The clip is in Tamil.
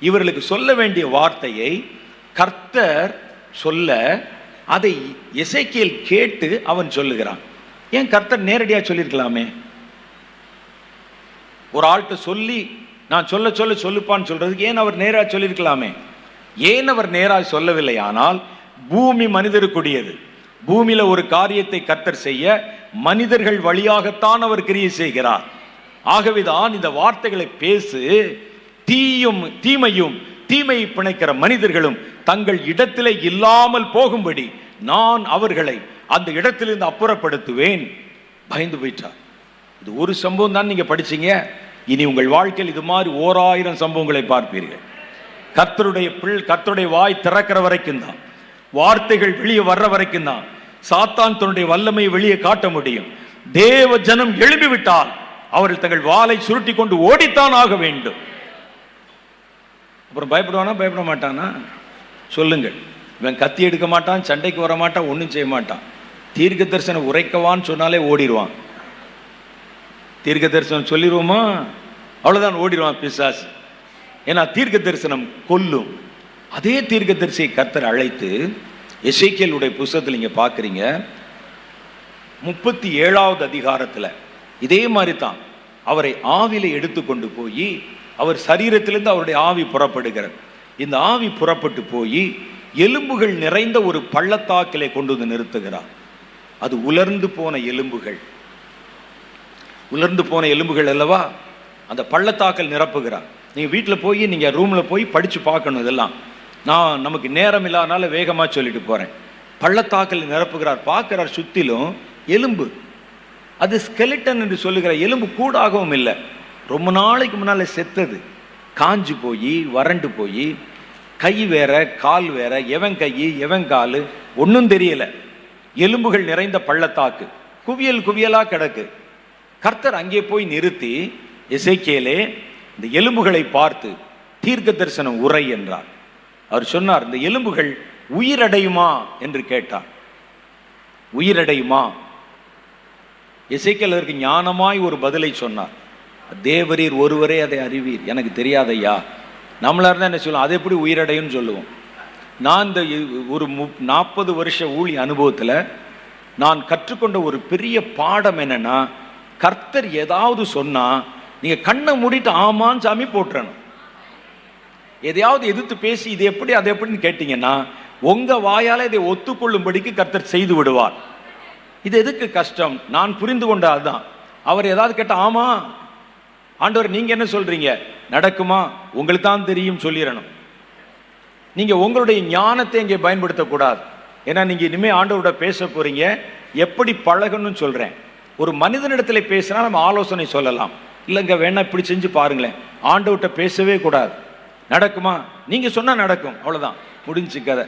இவர்களுக்கு சொல்ல வேண்டிய வார்த்தையை கர்த்தர் சொல்ல அதை இசைக்கியல் கேட்டு அவன் சொல்லுகிறான். ஏன் கர்த்தர் நேரடியாக சொல்லியிருக்கலாமே? ஒரு ஆள்கிட்ட சொல்லி நான் சொல்ல சொல்ல சொல்லுப்பான்னு சொல்றதுக்கு ஏன் அவர் நேராக சொல்லியிருக்கலாமே? ஏன் அவர் நேராக சொல்லவில்லை? ஆனால் பூமி மனிதருக்குரியது. பூமியில ஒரு காரியத்தை கர்த்தர் செய்ய மனிதர்கள் வழியாகத்தான் அவர் கிரியை செய்கிறார். ஆகவேதான் இந்த வார்த்தைகளை பேசு தீயும் தீமையும் தீமையை பிணைக்கிற மனிதர்களும் தங்கள் இடத்திலே இல்லாமல் போகும்படி நான் அவர்களை அந்த இடத்திலிருந்து அப்புறப்படுத்துவேன். பயந்து போயிட்டார். இது ஒரு சம்பவம் தான் நீங்க படிச்சீங்க. இனி உங்கள் வாழ்க்கையில் இது மாதிரி ஓராயிரம் சம்பவங்களை பார்ப்பீர்கள். கர்த்தருடைய பிள் கர்த்தருடைய வாய் திறக்கிற வரைக்கும் தான். வார்த்தைகள் வெளியே வர்ற வரைக்கும் தான். சாத்தான் தன்னுடைய வல்லமையை வெளியே காட்ட முடியும். தேவ ஜனம் எழுப்பி விட்டால் அவர்கள் தங்கள் வாளை சுருட்டி கொண்டு ஓடித்தான் ஆக வேண்டும். அப்புறம் பயப்படுவானா? பயப்பட மாட்டானா? சொல்லுங்கள். இவன் கத்தி எடுக்க மாட்டான் சண்டைக்கு வர மாட்டான் ஒன்றும் செய்ய மாட்டான். தீர்க்க தரிசனம் உரைக்கவான்னு சொன்னாலே ஓடிடுவான். தீர்க்க தரிசனம் சொல்லிடுவோமா? அவ்வளோதான் ஓடிடுவான் பிசாசு. ஏன்னா தீர்க்க தரிசனம் கொல்லும். அதே தீர்க்க தரிசியை கர்த்தர் அழைத்து இசைக்கியலுடைய புஸ்தகத்தில் நீங்கள் பார்க்குறீங்க முப்பத்தி ஏழாவது அதிகாரத்தில் இதே மாதிரி தான் அவரை ஆவில எடுத்துக்கொண்டு போய் அவர் சரீரத்திலிருந்து அவருடைய ஆவி புறப்படுகிறார் இந்த ஆவி புறப்பட்டு போய் எலும்புகள் நிறைந்த ஒரு பள்ளத்தாக்கிலே கொண்டு வந்து நிறுத்துகிறார். அது உலர்ந்து போன எலும்புகள். உலர்ந்து போன எலும்புகள் அல்லவா? அந்த பள்ளத்தாக்கல் நிரப்புகிறார். நீங்கள் வீட்டில் போய் நீங்கள் ரூமில் போய் படித்து பார்க்கணும் இதெல்லாம். நான் நமக்கு நேரம் இல்லாதனால வேகமாக சொல்லிட்டு போகிறேன் பள்ளத்தாக்கல் நிரப்புகிறார். பார்க்குறார் சுற்றிலும் எலும்பு. அது ஸ்கெலிட்டன் என்று சொல்லுகிற எலும்பு கூடாகவும் இல்லை. ரொம்ப நாளைக்கு முன்னால் செத்தது. காஞ்சு போய் வறண்டு போய் கை வேற கால் வேற எவன் கை எவன் கால் ஒன்றும் தெரியலை. எலும்புகள் நிறைந்த பள்ளத்தாக்கு குவியல் குவியலா கிடக்கு. கர்த்தர் அங்கே போய் நிறுத்தி இசைக்கேலே இந்த எலும்புகளை பார்த்து தீர்க்க தரிசனம் உரை என்றார். அவர் சொன்னார் இந்த எலும்புகள் உயிரடையுமா என்று கேட்டார். உயிரடையுமா? இசைக்கல் அதற்கு ஞானமாய் ஒரு பதிலை சொன்னார். தேவரீர் ஒருவரே அதை அறிவீர். எனக்கு தெரியாதையா? நம்மளாக இருந்தால் என்ன சொல்லுவோம்? அதை எப்படி உயிரடையும்னு சொல்லுவோம். நான் இந்த ஒரு மு நாற்பது வருஷ ஊழி அனுபவத்தில் நான் கற்றுக்கொண்ட ஒரு பெரிய பாடம் என்னன்னா கர்த்தர் ஏதாவது சொன்னால் நீங்கள் கண்ணை மூடிட்டு ஆமான்னு சாமி போட்டுறணும் எதையாவது எதிர்த்து பேசி இது எப்படி அது எப்படின்னு கேட்டிங்கன்னா உங்கள் வாயால் இதை ஒத்துக்கொள்ளும்படிக்கு கர்த்தர் செய்து விடுவார். இது எதுக்கு கஷ்டம்? நான் புரிந்து கொண்ட அதுதான். அவர் ஏதாவது கேட்டால் ஆமாம் ஆண்டவர் நீங்க என்ன சொல்றீங்க? நடக்குமா? உங்களுக்கு தான் தெரியும் சொல்லிடணும் நீங்க உங்களுடைய ஞானத்தை இங்கே பயன்படுத்தக்கூடாது. ஏன்னா நீங்க இனிமே ஆண்டவரோட பேச போறீங்க. எப்படி பழகணும்னு சொல்றேன். ஒரு மனிதனிடத்துல பேசினா நம்ம ஆலோசனை சொல்லலாம். இல்லைங்க வேணா இப்படி செஞ்சு பாருங்களேன். ஆண்டவர்கிட்ட பேசவே கூடாது. நடக்குமா? நீங்க சொன்னா நடக்கும். அவ்வளவுதான். முடிஞ்சு கதை.